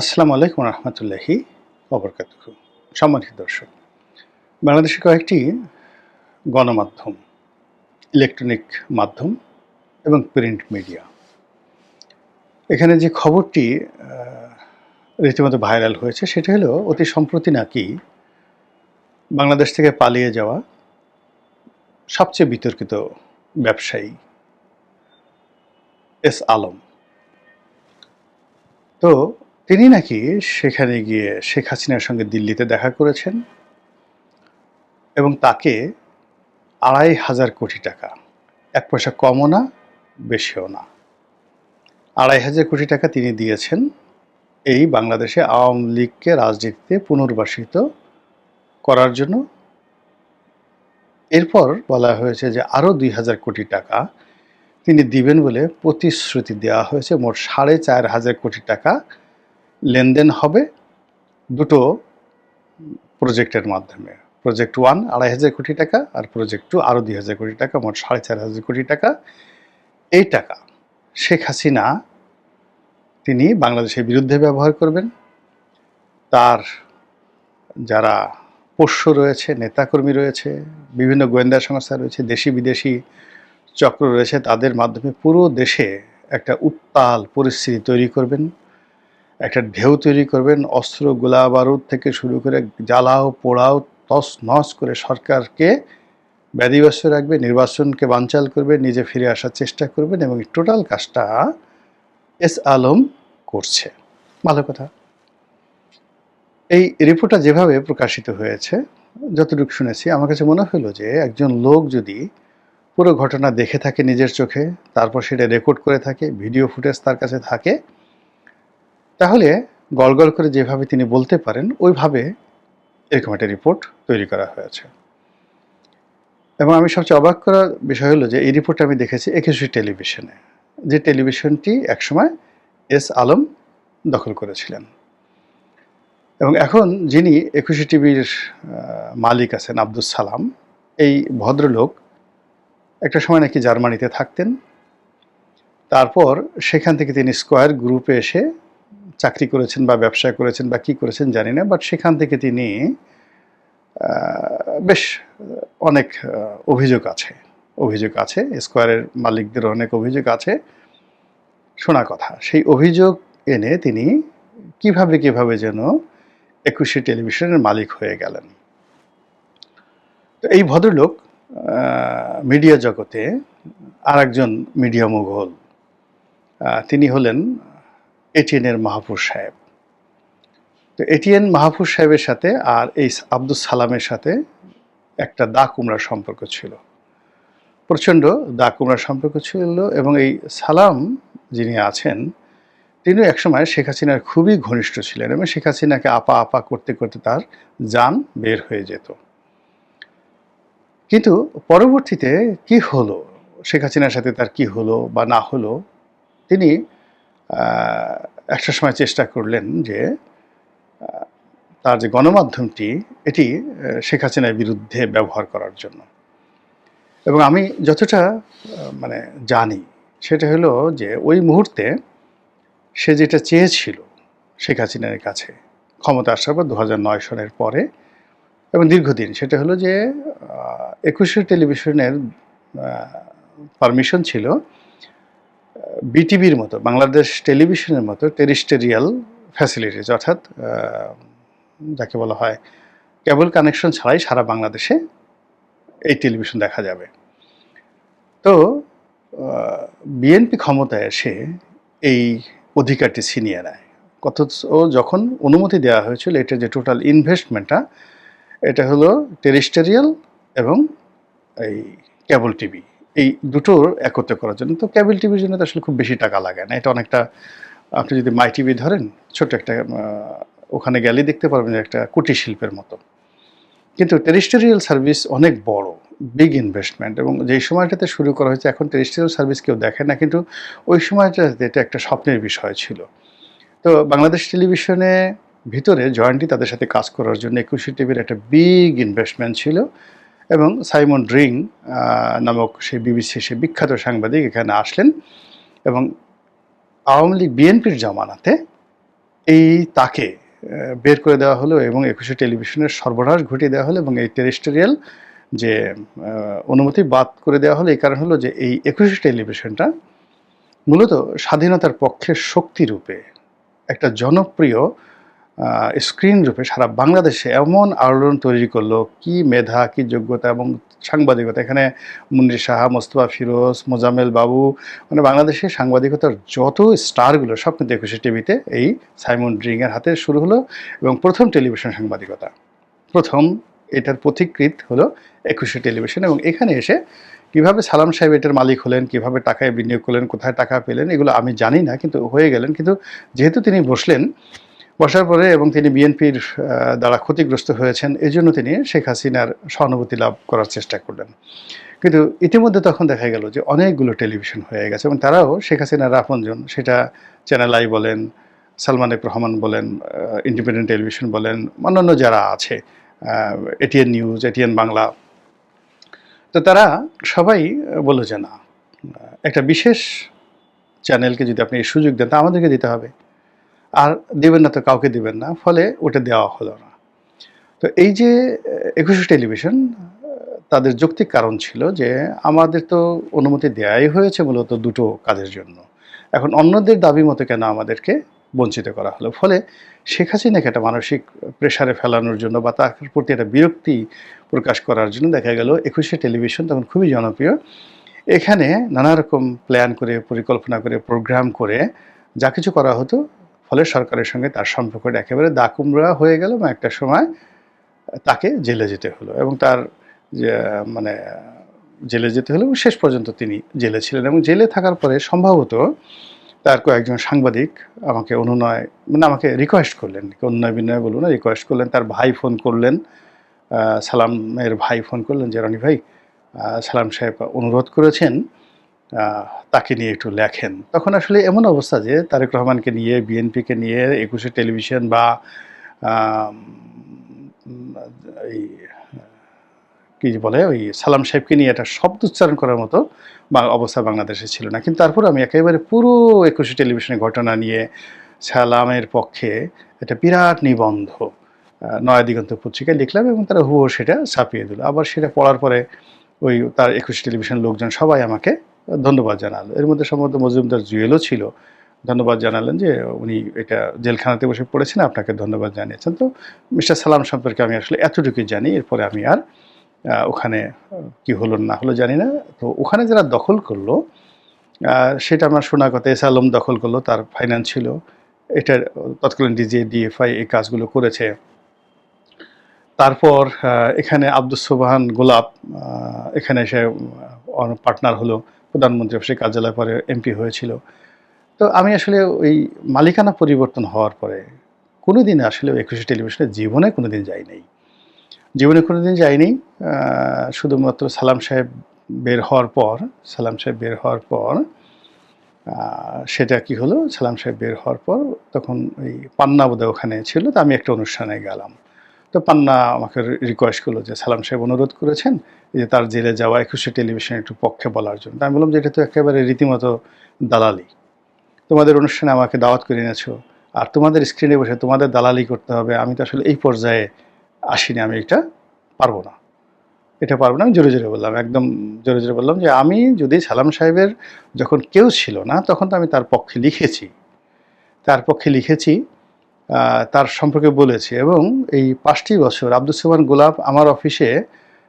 আসসালামু আলাইকুম রহমতুল্লাহি অবরকাত সম্মানিত দর্শক বাংলাদেশে কয়েকটি গণমাধ্যম, ইলেকট্রনিক মাধ্যম এবং প্রিন্ট মিডিয়া, এখানে যে খবরটি রীতিমতো ভাইরাল হয়েছে সেটা হলো অতি সম্প্রতি নাকি বাংলাদেশ থেকে পালিয়ে যাওয়া সবচেয়ে বিতর্কিত ব্যবসায়ী এস আলম। তো তিনি নাকি সেখানে গিয়ে শেখ হাসিনার সঙ্গে দিল্লিতে দেখা করেছেন এবং তাকে আড়াই হাজার কোটি টাকা, এক পয়সা কমও না, বেশিও না। আড়াই হাজার কোটি টাকা তিনি দিয়েছেন এই বাংলাদেশে আওয়ামী লীগকে রাজনীতিতে পুনর্বাসিত করার জন্য। এরপর বলা হয়েছে যে আরও দুই হাজার কোটি টাকা তিনি দিবেন বলে প্রতিশ্রুতি দেওয়া হয়েছে। মোট সাড়ে চার হাজার কোটি টাকা লেনদেন হবে দুটো প্রজেক্টের মাধ্যমে। প্রজেক্ট ওয়ান আড়াই হাজার কোটি টাকা আর প্রজেক্ট টু আরও দুই হাজার কোটি টাকা, মোট সাড়ে চার হাজার কোটি টাকা। এই টাকা শেখ হাসিনা তিনি বাংলাদেশের বিরুদ্ধে ব্যবহার করবেন। তার যারা পোষ্য রয়েছে, নেতাকর্মী রয়েছে, বিভিন্ন গোয়েন্দা সংস্থা রয়েছে, দেশি বিদেশি চক্র রয়েছে, তাদের মাধ্যমে পুরো দেশে একটা উত্তাল পরিস্থিতি তৈরি করবেন। একটা ঢেউ তৈরি করবেন, অস্ত্র, গোলা বারুদ থেকে শুরু করে জ্বালাও, পোড়াও তস নস করে সরকারকে ব্যাধিগ্রস্ত রাখবে, নির্বাচনকে বানচাল করবে, নিজে ফিরে আসার চেষ্টা করবেন এবং টোটাল কাজটা এস আলম করছে। ভালো কথা। এই রিপোর্টটা যেভাবে প্রকাশিত হয়েছে, যতটুকু শুনেছি, আমার কাছে মনে হলো যে একজন লোক যদি পুরো ঘটনা দেখে থাকে নিজের চোখে, তারপর সেটা রেকর্ড করে থাকে ভিডিও ফুটেজ তার কাছে থাকে তাহলে গলগল করে যেভাবে তিনি বলতে পারেন, ওইভাবে এরকম একটা রিপোর্ট তৈরি করা হয়েছে। এবং আমি সবচেয়ে অবাক করার বিষয় হলো যে, এই রিপোর্টটা আমি দেখেছি একুশে টেলিভিশনে যে টেলিভিশনটি একসময় এস আলম দখল করেছিলেন। এবং এখন যিনি একুশে টিভির মালিক আছেন আব্দুল সালাম, এই ভদ্রলোক একটা সময় নাকি জার্মানিতে থাকতেন। তারপর সেখান থেকে তিনি স্কোয়ার গ্রুপে এসে চাকরি করেছেন বা ব্যবসা করেছেন বা কি করেছেন জানি না বাট সেখান থেকে তিনি বেশ অনেক অভিযোগ আছে। অভিযোগ আছে স্কোয়ারের মালিকদের অনেক অভিযোগ আছে। শোনা কথা, সেই অভিযোগ এনে তিনি কীভাবে কীভাবে যেন একুশে টেলিভিশনের মালিক হয়ে গেলেন। তো এই ভদ্রলোক মিডিয়া জগতে আর একজন মিডিয়া মুঘল তিনি হলেন এটিএনের মাহফুজ সাহেব। তো এটিএন মাহফুজ সাহেবের সাথে আর এই আব্দুল সালামের সাথে একটা দা কুমড়ার সম্পর্ক ছিল। প্রচণ্ড দা কুমড়ার সম্পর্ক ছিল এবং এই সালাম যিনি আছেন তিনি একসময় শেখ হাসিনার খুবই ঘনিষ্ঠ ছিলেন এবং শেখ হাসিনাকে আপা আপা করতে করতে তার যান বের হয়ে যেত। কিন্তু পরবর্তীতে কি হলো? শেখ হাসিনার সাথে তার কি হলো বা না হলো? তিনি একটা সময় চেষ্টা করলেন যে তার যে গণমাধ্যমটি, এটি শেখ হাসিনার বিরুদ্ধে ব্যবহার করার জন্য। এবং আমি যতটা মানে জানি, সেটা হলো যে, ওই মুহূর্তে সে যেটা চেয়েছিল শেখ হাসিনার কাছে, ক্ষমতা আসার পর দু সনের পরে, এবং দীর্ঘদিন, সেটা হলো যে একুশে টেলিভিশনের পারমিশন ছিল বিটিভির মতো, বাংলাদেশ টেলিভিশনের মতো টেরিস্টেরিয়াল ফ্যাসিলিটিস অর্থাৎ যাকে বলা হয় কেবল কানেকশন ছাড়াই সারা বাংলাদেশে এই টেলিভিশন দেখা যাবে। তো বিএনপি ক্ষমতায় এসে এই অধিকারটি ছিনিয়ে নেয়। কত যখন অনুমতি দেওয়া হয়েছিল, এটা যে টোটাল ইনভেস্টমেন্টটা এটা হলো টেরিস্টেরিয়াল এবং এই কেবল টিভি এই দুটোর একত্রে করার জন্য। তো কেবল টিভির জন্য তো আসলে খুব বেশি টাকা লাগে না। এটা অনেকটা, আপনি যদি মাই টিভি ধরেন ছোট একটা ওখানে গেলে দেখতে পারবেন একটা কুটির শিল্পের মতো। কিন্তু টেরিস্টোরিয়াল সার্ভিস অনেক বড় বিগ ইনভেস্টমেন্ট এবং যেই সময়টাতে শুরু করা হয়েছে, এখন টেরিস্টোরিয়াল সার্ভিস কেউ দেখে না, কিন্তু ওই সময়টাতে এটা একটা স্বপ্নের বিষয় ছিল। তো বাংলাদেশ টেলিভিশনে ভিতরে জয়েন্টলি তাদের সাথে কাজ করার জন্য একুশে টিভির একটা বিগ ইনভেস্টমেন্ট ছিল। এবং সাইমন ড্রিং নামক সেই বিবিসি সে বিখ্যাত সাংবাদিক এখানে আসলেন এবং আওয়ামী লীগ, বিএনপির জামানাতে এই তাকে বের করে দেওয়া হলো এবং একুশে টেলিভিশনের সর্বনাশ ঘটিয়ে দেওয়া হলো এবং এই টেরিস্টোরিয়াল যে অনুমতি বাদ করে দেওয়া হলো, এই কারণ হলো যে এই একুশে টেলিভিশনটা মূলত স্বাধীনতার পক্ষের শক্তি রূপে একটা জনপ্রিয় স্ক্রিন রূপে সারা বাংলাদেশে এমন আলোড়ন তৈরি করল, কি মেধা, কি যোগ্যতা এবং সাংবাদিকতা? এখানে মুন্নি সাহা, মোস্তফা ফিরোজ, মোজাম্মেল বাবু মানে বাংলাদেশের সাংবাদিকতার যত স্টারগুলো সব কিন্তু একুশে টিভিতে এই সাইমন ড্রিংয়ের হাতে শুরু হলো এবং প্রথম টেলিভিশন সাংবাদিকতা। প্রথম এটার পথিকৃত হলো একুশে টেলিভিশন এবং এখানে এসে কীভাবে সালাম সাহেব এটার মালিক হলেন, কীভাবে টাকায় বিনিয়োগ করলেন, কোথায় টাকা পেলেন, এগুলো আমি জানি না, কিন্তু হয়ে গেলেন। কিন্তু যেহেতু তিনি বসলেন বসার পরে এবং তিনি বিএনপির দ্বারা ক্ষতিগ্রস্ত হয়েছেন এই জন্য তিনি শেখ হাসিনার সহানুভূতি লাভ করার চেষ্টা করলেন। কিন্তু ইতিমধ্যে তখন দেখা গেল যে অনেকগুলো টেলিভিশন হয়ে গেছে এবং তারাও শেখ হাসিনার আপনজন সেটা চ্যানেল আই বলেন, সালমান রহমান বলেন ইন্ডিপেন্ডেন্ট টেলিভিশন বলেন, অন্যান্য যারা আছে এটিএন নিউজ এটিএন বাংলা তো তারা সবাই বলল যে না, একটা বিশেষ চ্যানেলকে যদি আপনি সুযোগ দেন, তা আমাদেরকে দিতে হবে। আর দেবেন না তো কাউকে দেবেন না, ফলে ওটা দেওয়া হলো না। তো এই যে একুশে টেলিভিশন তাদের যৌক্তিক কারণ ছিল যে, আমাদের তো অনুমতি দেওয়াই হয়েছে মূলত দুটো কাজের জন্য। এখন অন্যদের দাবি মতো কেন আমাদেরকে বঞ্চিত করা হলো? ফলে শেখ হাসিনাকে একটা মানসিক প্রেশারে ফেলানোর জন্য বা তার প্রতি একটা বিরক্তি প্রকাশ করার জন্য দেখা গেল একুশে টেলিভিশন তখন খুবই জনপ্রিয়। এখানে নানা রকম প্ল্যান করে, পরিকল্পনা করে, প্রোগ্রাম করে যা কিছু করা হতো ফলে সরকারের সঙ্গে তার সম্পর্কটা একেবারে দাকুমরা হয়ে গেল এবং একটা সময় তাকে জেলে যেতে হলো এবং তার মানে জেলে যেতে হলো এবং শেষ পর্যন্ত তিনি জেলে ছিলেন এবং জেলে থাকার পরে সম্ভবত তার কয়েকজন সাংবাদিক আমাকে অনুনয় মানে আমাকে রিকোয়েস্ট করলেন অনুনয় বিনয় বলুন না রিকোয়েস্ট করলেন, তার ভাই ফোন করলেন সালামের ভাই ফোন করলেন যে, রনি ভাই সালাম সাহেব অনুরোধ করেছেন তাকে নিয়ে একটু লেখেন। তখন আসলে এমন অবস্থা যে তারেক রহমানকে নিয়ে, বিএনপিকে নিয়ে, একুশে টেলিভিশন বা এই, কি বলে, ওই সালাম সাহেবকে নিয়ে একটা শব্দ উচ্চারণ করার মতো বা- অবস্থা বাংলাদেশে ছিল না। কিন্তু তারপর আমি একেবারে পুরো একুশে টেলিভিশনের ঘটনা নিয়ে সালামের পক্ষে একটা বিরাট নিবন্ধ নয়া দিগন্ত পত্রিকায় লিখলাম এবং তারা হুবহু সেটা ছাপিয়ে দিল। আবার সেটা পড়ার পরে ওই তার একুশে টেলিভিশন লোকজন সবাই আমাকে ধন্যবাদ জানালো। এর মধ্যে সম্ভবত মজুমদার জুয়েলও ছিল। ধন্যবাদ জানালেন যে উনি এটা জেলখানাতে বসে পড়েছেন, আপনাকে ধন্যবাদ জানিয়েছেন। তো মিস্টার সালাম সম্পর্কে আমি আসলে এতটুকুই জানি, এরপরে আমি আর ওখানে কি হলো না হলো জানি না। তো ওখানে যারা দখল করল সেটা আমার শোনা কথা, এস আলম দখল করল, তার ফাইন্যান্স ছিল। এটার তৎকালীন ডিজে ডিএফআই এই কাজগুলো করেছে। তারপর এখানে আব্দুস সোবাহান গোলাপ এখানে এসে পার্টনার হলো। প্রধানমন্ত্রী অফিসের কার্যালয় পরে এমপি হয়েছিল। তো আমি আসলে ওই মালিকানা পরিবর্তন হওয়ার পরে কোনো দিন আসলে একুশে টেলিভিশনে জীবনে কোনোদিন যাই নাই জীবনে কোনো দিন যাইনি শুধুমাত্র সালাম সাহেব বের হওয়ার পর, সালাম সাহেব বের হওয়ার পর সেটা কি হলো? সালাম সাহেব বের হওয়ার পর তখন ওই পান্না বোধহয় ওখানে ছিল, তো আমি একটা অনুষ্ঠানে গেলাম। তো পান্না আমাকে রিকোয়েস্ট করল যে সালাম সাহেব অনুরোধ করেছেন যে তার জেলে যাওয়া একুশে টেলিভিশন একটু পক্ষে বলার জন্য। আমি বললাম যে এটা তো একেবারে রীতিমতো দালালি। তোমাদের অনুষ্ঠানে আমাকে দাওয়াত করে এনেছো আর তোমাদের স্ক্রিনে বসে তোমাদের দালালি করতে হবে। আমি তো আসলে এই পর্যায়ে আসিনি, আমি এটা পারব না। এটা পারব না, আমি জোরে জোরে বললাম, একদম জোরে জোরে বললাম যে আমি যদি সালাম সাহেবের যখন কেউ ছিল না, তখন তো আমি তার পক্ষে লিখেছি। তার পক্ষে লিখেছি তার সম্পর্কে বলেছি এবং এই পাঁচটি বছর আব্দুল সোমান গোলাপ আমার অফিসে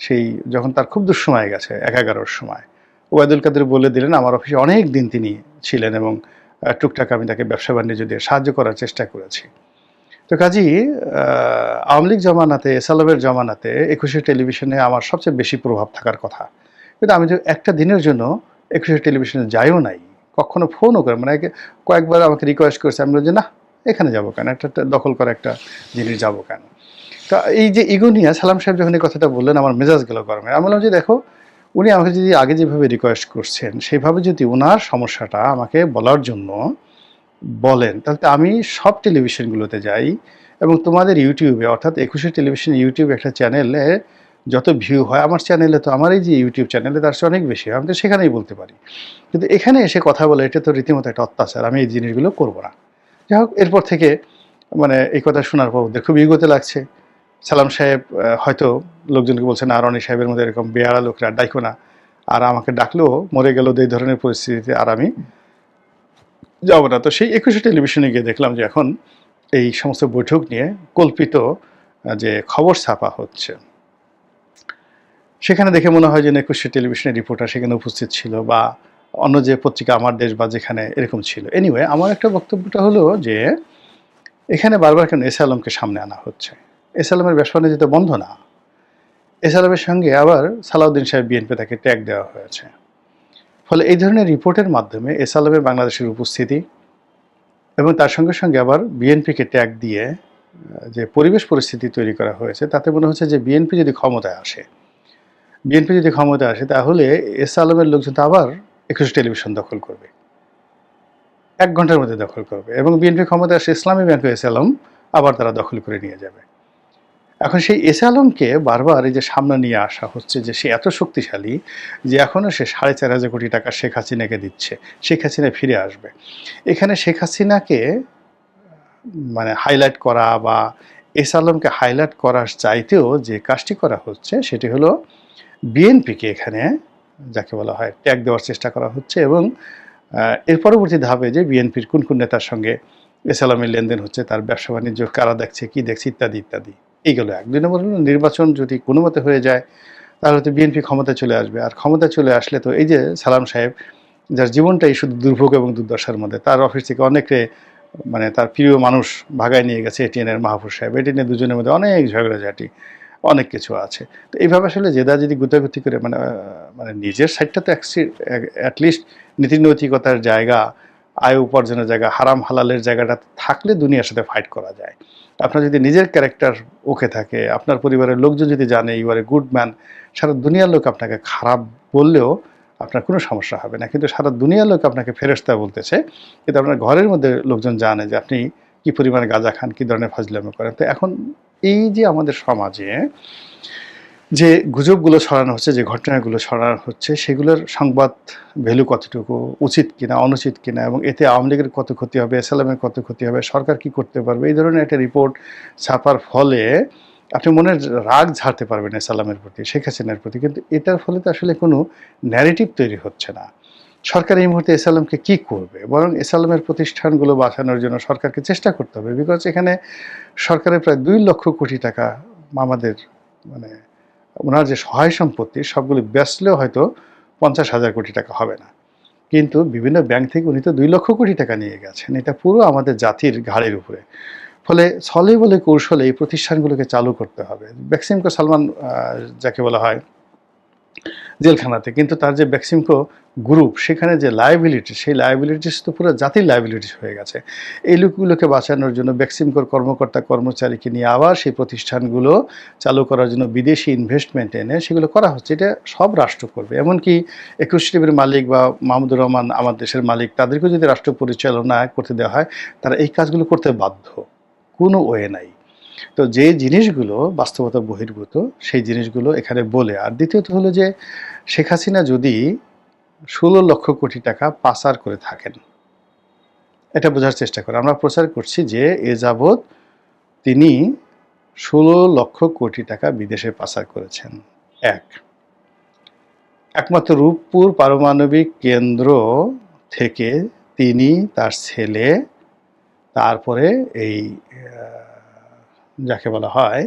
সেই যখন তার খুব দুঃসময় গেছে, এক এগারোর সময় ওয়াদুল কাদের বলে দিলেন, আমার অফিসে অনেক দিন তিনি ছিলেন এবং টুকটাক আমি তাকে ব্যবসা বাণিজ্য দিয়ে সাহায্য করার চেষ্টা করেছি। তো কাজী আওয়ামী লীগ জমানাতে, এসালামের জমানাতে একুশে টেলিভিশনে আমার সবচেয়ে বেশি প্রভাব থাকার কথা। কিন্তু আমি যে একটা দিনের জন্য একুশে টেলিভিশনে যাইও নাই, কখনো ফোনও করে মানে কয়েকবার আমাকে রিকোয়েস্ট করেছে, আমি বলছি না এখানে যাব কেন? একটা দখল করা একটা জিনিস যাব কেন? তা এই যে ইগো নিয়ে সালাম সাহেব যখন এই কথাটা বললেন, আমার মেজাজ গেল গরমে আমি বললাম যে, দেখো, উনি আমাকে যদি আগে যেভাবে রিকোয়েস্ট করছেন সেইভাবে যদি ওনার সমস্যাটা আমাকে বলার জন্য বলেন, তাহলে আমি সব টেলিভিশনগুলোতে যাই এবং তোমাদের ইউটিউবে, অর্থাৎ একুশে টেলিভিশন ইউটিউব একটা চ্যানেলে যত ভিউ হয়, আমার চ্যানেলে তো আমার এই যে ইউটিউব চ্যানেলে তার চেয়ে অনেক বেশি হয়। আমি তো সেখানেই বলতে পারি। কিন্তু এখানে এসে কথা বলে, এটা তো রীতিমতো একটা অত্যাচার। আমি এই জিনিসগুলো করব না। যাই হোক, এরপর থেকে মানে এই কথা শোনার পর ওদের খুব ইগোতে লাগছে। সালাম সাহেব হয়তো লোকজনকে বলছেন, আর রনি সাহেবের মধ্যে এরকম বেয়ারা লোকরা, ডাইকো না। আর আমাকে ডাকলেও মরে গেল এই ধরনের পরিস্থিতিতে আর আমি যাব না। তো সেই একুশে টেলিভিশনে গিয়ে দেখলাম যে এখন এই সমস্ত বৈঠক নিয়ে কল্পিত যে খবর ছাপা হচ্ছে। সেখানে দেখে মনে হয় যে একুশে টেলিভিশনের রিপোর্টার সেখানে উপস্থিত ছিল বা অন্য যে পত্রিকা আমার দেশ বা যেখানে এরকম ছিল। এনিওয়ে আমার একটা বক্তব্যটা হলো যে, এখানে বারবার কেন এস আলমকে সামনে আনা হচ্ছে? এস আলমের ব্যবসা বাণিজ্য তো বন্ধ না। এস আলমের সঙ্গে আবার সালাউদ্দিন সাহেব বিএনপি তাকে ট্যাগ দেওয়া হয়েছে। ফলে এই ধরনের রিপোর্টের মাধ্যমে এস আলমের বাংলাদেশের উপস্থিতি এবং তার সঙ্গে সঙ্গে আবার বিএনপিকে ট্যাগ দিয়ে যে পরিবেশ পরিস্থিতি তৈরি করা হয়েছে, তাতে মনে হচ্ছে যে বিএনপি যদি ক্ষমতায় আসে বিএনপি যদি ক্ষমতায় আসে, তাহলে এস আলমের লোকজন আবার একুশে টেলিভিশন দখল করবে। এক ঘণ্টার মধ্যে দখল করবে এবং বিএনপি ক্ষমতায় আসে ইসলামী ব্যাংক এস আলম আবার তারা দখল করে নিয়ে যাবে। এখন সেই এস আলমকে বারবার এই যে সামনে নিয়ে আসা হচ্ছে যে সে এত শক্তিশালী যে এখনও সে সাড়ে চার হাজার কোটি টাকা শেখ হাসিনাকে দিচ্ছে, শেখ হাসিনা ফিরে আসবে। এখানে শেখ হাসিনাকে মানে হাইলাইট করা বা এস আলমকে হাইলাইট করার চাইতেও যে কাজটি করা হচ্ছে সেটি হলো বিএনপিকে এখানে যাকে বলা হয় ট্যাগ দেওয়ার চেষ্টা করা হচ্ছে এবং এর পরবর্তী ধাপে যে বিএনপির কোন কোন নেতার সঙ্গে এস আলমের লেনদেন হচ্ছে, তার ব্যবসা বাণিজ্য, কারা দেখছে, কি দেখছে, ইত্যাদি ইত্যাদি, এইগুলো এক। দুই নম্বর নির্বাচন যদি কোনো মতে হয়ে যায়, তাহলে তো বিএনপি ক্ষমতায় চলে আসবে। আর ক্ষমতায় চলে আসলে তো এই যে সালাম সাহেব, যার জীবনটাই শুধু দুর্ভোগ এবং দুর্দশার মধ্যে, তার অফিস থেকে অনেকে মানে তার প্রিয় মানুষ ভাগায় নিয়ে গেছে এটিএনের মাহফুজ সাহেব। এটিএনের দুজনের মধ্যে অনেক ঝগড়াঝাটি। অনেক কিছু আছে। তো এইভাবে আসলে জেদা যদি গুতাগুতি করে মানে মানে নিজের সাইডটা তো অ্যাটলিস্ট নীতি নৈতিকতার জায়গা, আয় উপার্জনের জায়গা, হারাম হালালের জায়গাটা থাকলে দুনিয়ার সাথে ফাইট করা যায়। আপনার যদি নিজের ক্যারেক্টার ওকে থাকে, আপনার পরিবারের লোকজন যদি জানে you are a good man সারা দুনিয়ার লোক আপনাকে খারাপ বললেও আপনার কোনো সমস্যা হবে না। কিন্তু সারা দুনিয়ার লোক আপনাকে ফেরস্তা বলতেছে। কিন্তু আপনার ঘরের মধ্যে লোকজন জানে যে আপনি কি পরিমাণে গাঁজা খান, কি ধরনের ফাজলামি করেন। তো এখন এই যে আমাদের সমাজে যে গুজবগুলো ছড়ানো হচ্ছে, যে ঘটনাগুলো ছড়ানো হচ্ছে, সেগুলোর সংবাদ ভ্যালু কতটুকু, উচিত কিনা, অনুচিত কিনা, এবং এতে আওয়ামী লীগের কত ক্ষতি হবে এসএলএমের কত ক্ষতি হবে, সরকার কি করতে পারবে, এই ধরনের একটা রিপোর্ট ছাপার ফলে আপনি মনের রাগ ঝাড়তে পারবেন এসালামের প্রতি, শেখ হাসিনার প্রতি। কিন্তু এটার ফলে তো আসলে কোনো ন্যারেটিভ তৈরি হচ্ছে না। সরকার এই মুহূর্তে এসালামকে কি করবে? বরং এসালামের প্রতিষ্ঠানগুলো বাঁচানোর জন্য সরকারকে চেষ্টা করতে হবে। বিকজ এখানে সরকারের প্রায় দুই লক্ষ কোটি টাকা আমাদের মানে ওনার যে সহায় সম্পত্তি, সবগুলি বেচলেও হয়তো পঞ্চাশ হাজার কোটি টাকা হবে না। কিন্তু বিভিন্ন ব্যাংক থেকে উনি তো দুই লক্ষ কোটি টাকা নিয়ে গেছেন। এটা পুরো আমাদের জাতির ঘাড়ের উপরে। ফলে ছলে বলে কৌশলে এই প্রতিষ্ঠানগুলোকে চালু করতে হবে। ব্যাক্সিমকো সালমান যাকে বলা হয় জেলখানাতে। কিন্তু তার যে ব্যাক্সিমকো গ্রুপ সেখানে যে লায়াবিলিটি সেই লায়াবিলিটিস তো পুরো জাতির লায়াবিলিটিস হয়ে গেছে। এই লোকগুলোকে বাঁচানোর জন্য ব্যাক্সিমকোর কর্মকর্তা, কর্মচারীকে নিয়ে আবার সেই প্রতিষ্ঠানগুলো চালু করার জন্য বিদেশি ইনভেস্টমেন্ট এনে সেগুলো করা হচ্ছে। এটা সব রাষ্ট্র করবে। এমনকি একুশ টিভির মালিক বা মাহমুদুর রহমান আমার দেশের মালিক, তাদেরকেও যদি রাষ্ট্র পরিচালনা করতে দেওয়া হয়, তারা এই কাজগুলো করতে বাধ্য। কোনো ওয়ে নাই। তো যে জিনিসগুলো বাস্তবতা বহির্ভূত, সেই জিনিসগুলো এখানে বলে। আর দ্বিতীয়ত হলো যে, শেখ হাসিনা যদি ষোলো লক্ষ কোটি টাকা পাচার করে থাকেন, এটা বোঝার চেষ্টা করে। আমরা প্রচার করছি যে, এ যাবৎ তিনি ষোলো লক্ষ কোটি টাকা বিদেশে পাচার করেছেন। এক। একমাত্র রূপপুর পারমাণবিক কেন্দ্র থেকে তিনি তার ছেলে, তারপরে এই যাকে বলা হয়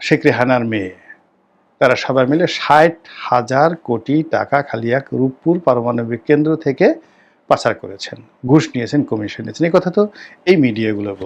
শেখ রেহানার মেয়ে। তারা সবাই মিলে ষাট হাজার কোটি টাকা খালিয়া রূপপুর পারমাণবিক কেন্দ্র থেকে পাচার করেছেন, ঘুষ নিয়েছেন, কমিশন নিয়েছেন। এই কথা তো এই মিডিয়াগুলো বল